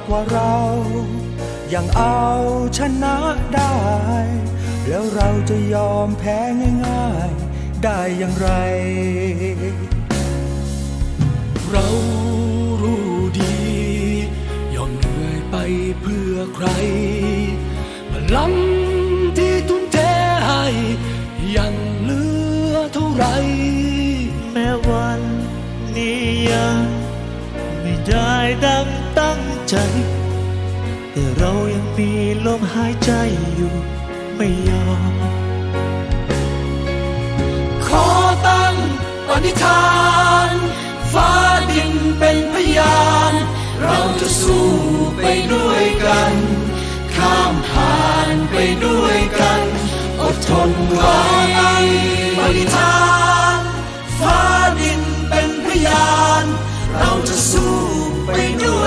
ากว่าเรายังเอาชนะได้ แล้วเราจะยอมแพ้ง่ายๆ ได้อย่างไร เรารู้ดี ยอมเหนื่อยไปเพื่อใครพลังที่ทุ่มเทให้ยังเหลือเท่าไร แม้วันนี้ยังไม่ได้ดัง ใจ แต่เรายังมีลมหายใจอยู่ไม่ยอม ขอตั้งปณิธาน ฟ้าดินเป็นพยาน เราจะสู้ไปด้วยกัน ข้ามผ่านไปด้วยกัน อดทนไว้ปณิธาน ฟ้าดินเป็นพยาน เราจะสู้ไปด้วย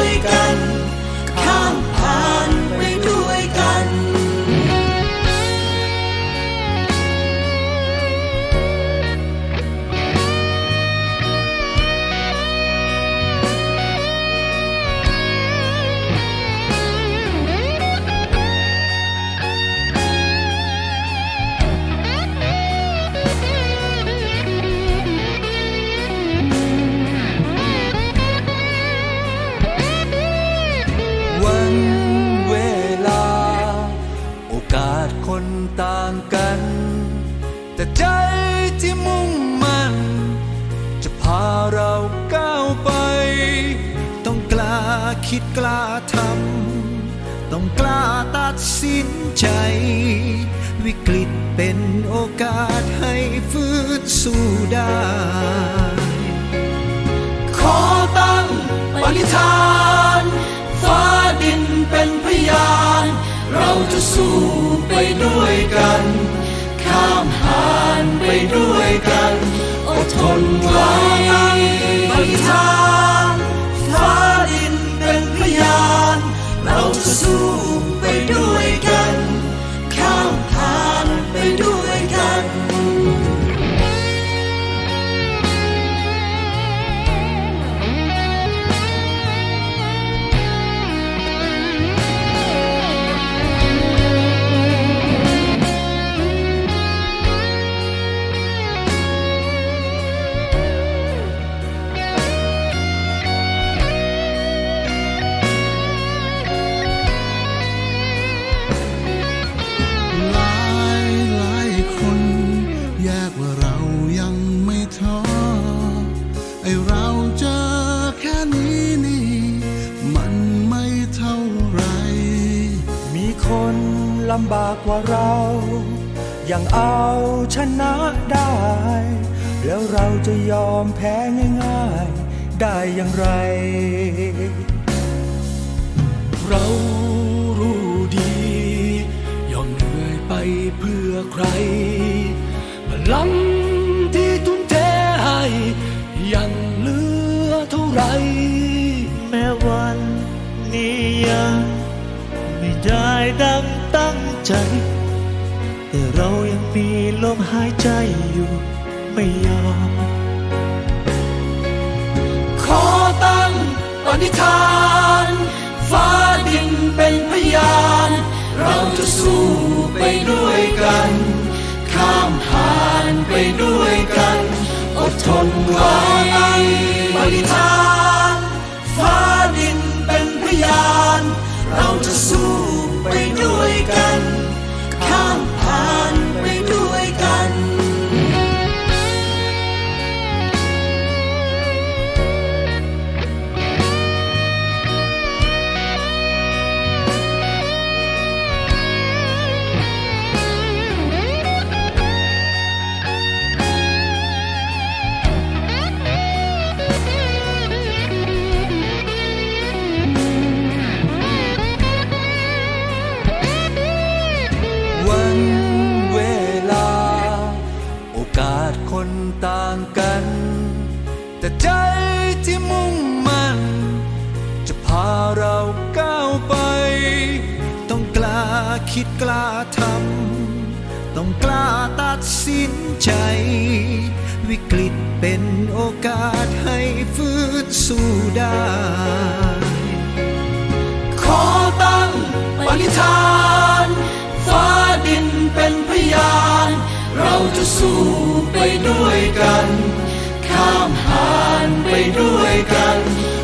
ต่างกัน แต่ใจที่มุ่งมั่น จะพาเราก้าวไป ต้องกล้าคิดกล้าทำต้องกล้าตัดสินใจ วิกฤตเป็นโอกาสให้ฟื้นสู้ได้ ขอตั้งปณิธานฟ้าดินเป็นพยาน เราจะสู้ไปด้วย คนลำบากกว่าเรา ยังเอาชนะได้ แล้วเราจะยอมแพ้ง่ายๆ ได้อย่างไร เรารู้ดี ยอมเหนื่อยไปเพื่อใคร พลังที่ทุ่มเทให้ยังเหลือเท่าไร แม้วันนี้ยัง ได้ดังตั้งใจ แต่เรายังมีลมหายใจอยู่ไม่ยอมขอตั้งปณิธาน ฟ้าดินเป็นพยาน เราจะสู้ไปด้วยกัน ข้ามผ่านไปด้วยกัน อดทนไว้ปณิธาน แต่ใจที่มุ่งมั่นจะพาเราก้าวไป ต้องกล้าคิดกล้าทำต้องกล้าตัดสินใจ วิกฤตเป็นโอกาสให้ฟื้นสู้ได้ ขอตั้งปณิธานฟ้าดินเป็นพยาน เราจะสู้ไปด้วยกัน ข้ามผ่านไปด้วยกัน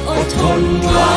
อดทนไว้